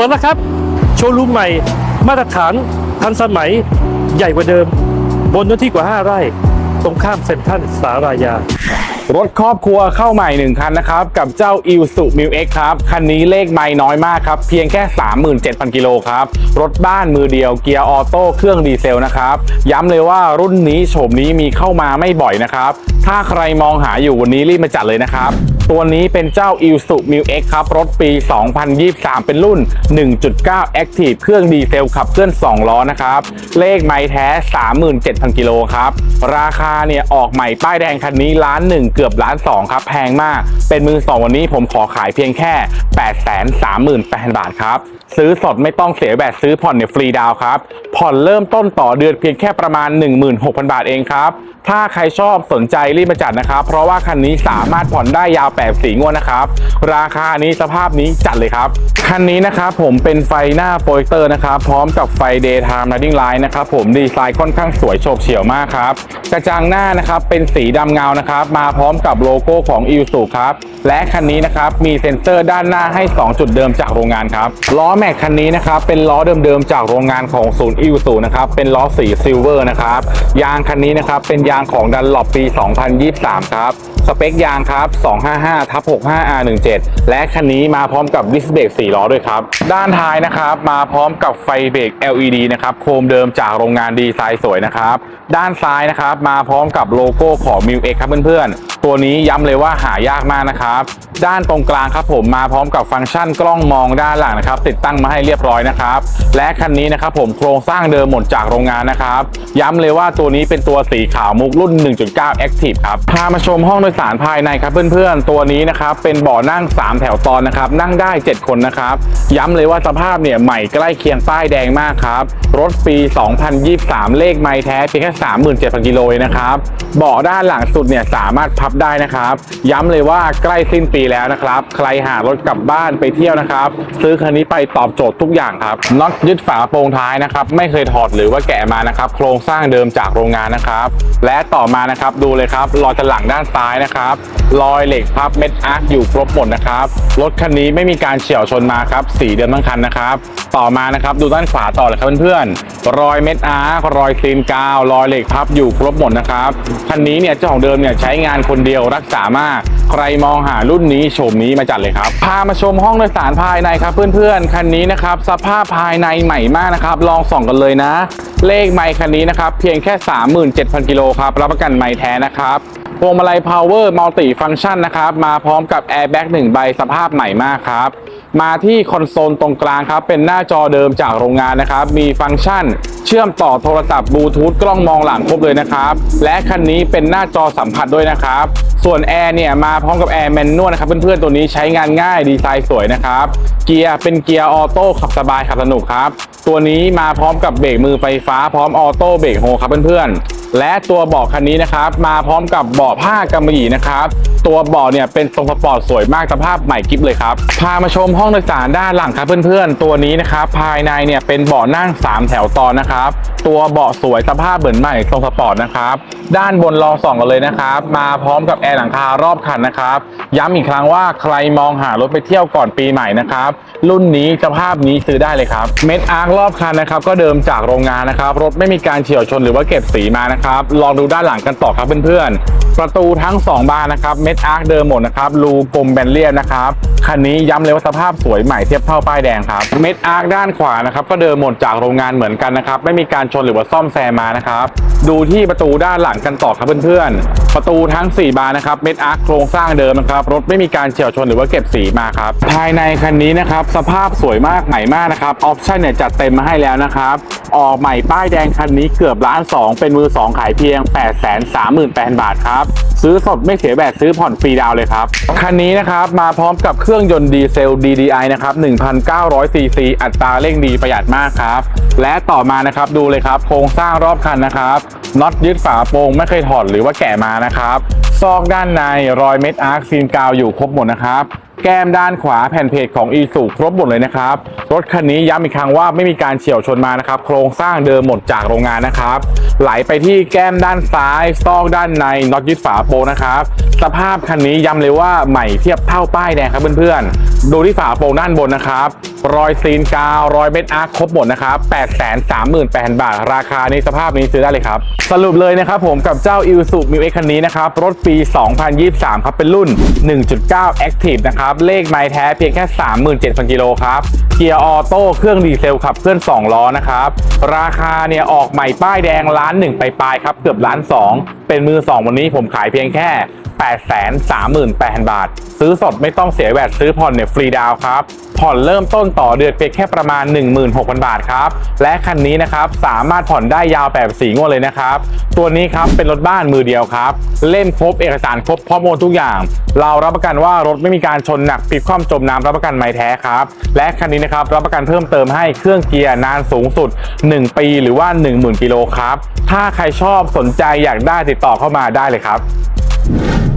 ปิดแล้วครับ โชว์รูมใหม่ มาตรฐานทันสมัยใหญ่กว่าเดิม บนเนื้อที่กว่า 5 ไร่ ตรงข้ามเซ็นทรัลสารายา รถครอบครัวเข้าใหม่ 1 คันนะครับ กับเจ้า i l s u m i l X ครับ คันนี้เลขไม่น้อยมากครับ เพียงแค่ 37,000 กิโลครับ รถบ้านมือเดียวเกียร์ออโต้เครื่องดีเซลนะครับ ย้ำเลยว่ารุ่นนี้โฉมนี้มีเข้ามาไม่บ่อยนะครับ ถ้าใครมองหาอยู่วันนี้รีบมาจัดเลยนะครับ ตัวนี้เป็นเจ้า i l s u m i l X ครับ รถปี 2023 เป็นรุ่น 1.9 Active เครื่องดีเซลขับเคลื่อน 2 ล้อนะครับ เลขไม้แท้ 37,000 กิโลครับ ราคาเนี่ยออกใหม่ป้ายแดงคันนี้ล้านหนึ่งเกือบล้านสองครับ แพงมาก เป็นมือสองวันนี้ผมขอขายเพียงแค่ 838,000 บาทครับ ซื้อสดไม่ต้องเสียแบบซื้อผ่อนเนี่ยฟรีดาวครับ ผ่อนเริ่มต้นต่อเดือนเพียงแค่ประมาณ 16,000 บาทเองครับ ถ้าใครชอบสนใจรีบมาจัดนะครับ เพราะว่าคันนี้สามารถผ่อนได้ยาว8สีงวดนะครับ ราคานี้สภาพนี้จัดเลยครับ คันนี้นะครับผมเป็นไฟหน้าโปรเจคเตอร์นะครับ พร้อมกับไฟ daytime running light นะครับผมดีไซน์ค่อนข้างสวยโฉบเฉี่ยวมากครับ กระจังหน้านะครับเป็นสีดำเงานะครับ มาพร้อมกับโลโก้ของ i l s u ครับ และคันนี้นะครับมีเซ็นเซอร์ด้านหน้าให้ 2 จุดเดิมจากโรงงานครับ ล้อแม็กคันนี้นะครับเป็นล้อเดิมๆจากโรงงานของศูนย์ i l s u นะครับ เป็นล้อสีซิลเวอร์นะครับ ยางคันนี้นะครับเป็นยางของดันหลบปี 2023 ครับสเปคยางครับ 255ทับ 65 R17 และคันนี้มาพร้อมกับดิสเบรก4ล้อด้วยครับ ด้านท้ายนะครับ มาพร้อมกับไฟเบรก LED นะครับ โครมเดิมจากโรงงานดีไซน์สวยนะครับ ด้านซ้ายนะครับ มาพร้อมกับโลโก้ของ m i l X ครับเพื่อนๆ ตัวนี้ย้ำเลยว่าหายากมากนะครับ ด้านตรงกลางครับผมมาพร้อมกับฟังก์ชันกล้องมองด้านหลังนะครับ ติดตั้งมาให้เรียบร้อยนะครับ และคันนี้นะครับผมโครงสร้างเดิมหมดจากโรงงานนะครับ ย้ำเลยว่าตัวนี้เป็นตัวสีขาวมุกรุ่น 1.9 Active ครับพามาชมห้องโดยสารภายในครับเพื่อนๆ ตัวนี้นะครับเป็นเบาะนั่ง 3 แถวตอนนะครับนั่งได้ 7 คนนะครับ ย้ำเลยว่าสภาพเนี่ยใหม่ใกล้เคียงป้ายแดงมากครับ รถปี 2023 เลขไม้แท้เพียงแค่ 37,000กิโลเองนะครับเบาะด้านหลังสุดเนี่ยสามารถพับได้นะครับ ย้ำเลยว่าใกล้สิ้นปีแล้วนะครับ ใครหารถกลับบ้านไปเที่ยวนะครับ ซื้อคันนี้ไปตอบโจทย์ทุกอย่างครับน็อตยึดฝาโปรงท้ายนะครับไม่เคยถอดหรือว่าแกะมานะครับโครงสร้างเดิมจากโรงงานนะครับ และต่อมานะครับดูเลยครับรอยถลังด้านซ้ายนะครับรอยเหล็กพับเม็ดอาร์คอยู่ครบหมดนะครับรถคันนี้ไม่มีการเฉี่ยวชนมาครับสีเดิมทั้งคันนะครับ ต่อมานะครับดูด้านขวาต่อเลยครับเพื่อนๆรอยเม็ดอาร์ครอยซีนกาวรอยเหล็กพับอยู่ครบหมดนะครับคันนี้เนี่ยเจ้าของเดิมเนี่ยใช้งานคนเดียวรักษามาก ใครมองหารุ่นนี้โฉมนี้มาจัดเลยครับพามาชมห้องโดยสารภายในครับเพื่อนๆคันนี้นะครับสภาพภายในใหม่มากนะครับ ลองส่องกันเลยนะ เลขไมค์คันนี้นะครับเพียงแค่ 37,000กิโลครับรับประกันไมค์แท้นะครับ พวงมาลัย power multi function นะครับ มาพร้อมกับ airbag 1 ใบสภาพใหม่มากครับ มาที่คอนโซลตรงกลางครับ เป็นหน้าจอเดิมจากโรงงานนะครับ มีฟังก์ชัน เชื่อมต่อโทรศัพท์บลูทูธกล้องมองหลังครบเลยนะครับ และคันนี้เป็นหน้าจอสัมผัสด้วยนะครับส่วนแอร์เนี่ยมาพร้อมกับแอร์แมนนวลนะครับเพื่อนๆตัวนี้ใช้งานง่ายดีไซน์สวยนะครับ เกียร์เป็นเกียร์ออโต้ขับสบายขับสนุกครับ ตัวนี้มาพร้อมกับเบรกมือไฟฟ้าพร้อมออโต้เบรกโฮครับเพื่อนๆและตัวเบาะคันนี้นะครับมาพร้อมกับเบาะผ้ากำมะหยี่นะครับ ตัวเบาะเนี่ยเป็นทรงสปอร์ตสวยมากสภาพใหม่กิ๊บเลยครับ พามาชมห้องโดยสารด้านหลังครับเพื่อนๆ ตัวนี้นะครับภายในเนี่ยเป็นเบาะนั่ง 3 แถวตอนนะครับ ตัวเบาะสวยสภาพเหมือนใหม่ทรงสปอร์ตนะครับ ด้านบนลองส่องกันเลยนะครับ มาพร้อมกับแอร์หลังคารอบคันนะครับ ย้ำอีกครั้งว่าใครมองหารถไปเที่ยวก่อนปีใหม่นะครับรุ่นนี้สภาพนี้ซื้อได้เลยครับเม็ดอาร์ครอบคันนะครับก็เดิมจากโรงงานนะครับรถไม่มีการเฉี่ยวชนหรือว่าเก็บสีมานะครับลองดูด้านหลังกันต่อครับเพื่อนๆประตูทั้ง 2 บานนะครับเม็ดอาร์คเดิมหมดนะครับรูกลมแบนเรียบนะครับคันนี้ย้ำเลยว่าสภาพสวยใหม่เทียบเท่าป้ายแดงครับเม็ดอาร์คด้านขวานะครับก็เดิมหมดจากโรงงานเหมือนกันนะครับไม่มีการชนหรือว่าซ่อมแซมมานะครับดูที่ประตูด้านหลังกันต่อครับเพื่อนๆ ประตูทั้ง 4 บานนะครับเม็ดอาร์คโครงสร้างเดิมนะครับรถไม่มีการเฉี่ยวชนหรือว่าเก็บสีมาครับภายในคันนี้นะครับสภาพสวยมากใหม่มากนะครับออปชั่นเนี่ยจัดเต็มมาให้แล้วนะครับออกใหม่ป้ายแดงคันนี้เกือบล้านสองเป็นมือ2ขายเพียง 8 3 8 0 0 0 บาทครับซื้อสดไม่เสียแบบซื้อผ่อนฟรีดาวเลยครับ คันนี้นะครับมาพร้อมกับเครื่องยนต์ดีเซล DDI นะครับ1,900ซีซีอัตราเร่งดีประหยัดมากครับ และต่อมานะครับดูเลยครับ โครงสร้างรอบคันนะครับน็อตยึดฝาโปรงไม่เคยถอดหรือว่าแกะมานะครับ ซอกด้านในรอยเม็ดอาร์คซีนกาวอยู่ครบหมดนะครับ แก้มด้านขวาแผ่นเพจของอีสุครบหมดเลยนะครับ รถคันนี้ย้ำอีกครั้งว่าไม่มีการเฉี่ยวชนมานะครับ โครงสร้างเดิมหมดจากโรงงานนะครับ ไหลไปที่แก้มด้านซ้าย ซอกด้านในน็อตยึดฝาโปนะครับ สภาพคันนี้ย้ำเลยว่าใหม่เทียบเท่าป้ายแดงครับเพื่อนๆ ดูที่ฝาโปรด้านบนนะครับรอยซีนกาวรอยเบ็ดอาร์คครบหมดนะครับ8 3 8 0 0 0 บาท ราคาในสภาพนี้ซื้อได้เลยครับ สรุปเลยนะครับผมกับเจ้า i l s u m i x คันนี้นะครับ รถปี 2023 ครับ เป็นรุ่น 1.9 Active นะครับ เลขไม้แท้เพียงแค่ 37,000 กิโลครับเกียร์ออโต้เครื่องดีเซลขับเคลื่อน 2 ล้อนะครับ ราคาเนี่ยออกใหม่ป้ายแดงล้านหนึ่งไปลายครับ เกือบล้านสองเป็นมือ 2 วันนี้ผมขายเพียงแค่838,000 บาท ซื้อสดไม่ต้องเสียแวดซื้อผ่อนเนี่ยฟรีดาวครับ ผ่อนเริ่มต้นต่อเดือนเพียงแค่ประมาณ 16,000 บาทครับ และคันนี้นะครับสามารถผ่อนได้ยาวแบบสีงวดเลยนะครับ ตัวนี้ครับเป็นรถบ้านมือเดียวครับ เล่มครบเอกสารครบพร้อมโอนทุกอย่าง เรารับประกันว่ารถไม่มีการชนหนักพลิกคว่ำจมน้ำรับประกันไม้แท้ครับ และคันนี้นะครับรับประกันเพิ่มเติมให้เครื่องเกียร์นานสูงสุด 1 ปีหรือว่า 10,000กิโลครับถ้าใครชอบสนใจอยากได้ติดต่อเข้ามาได้เลยครับ Thank you.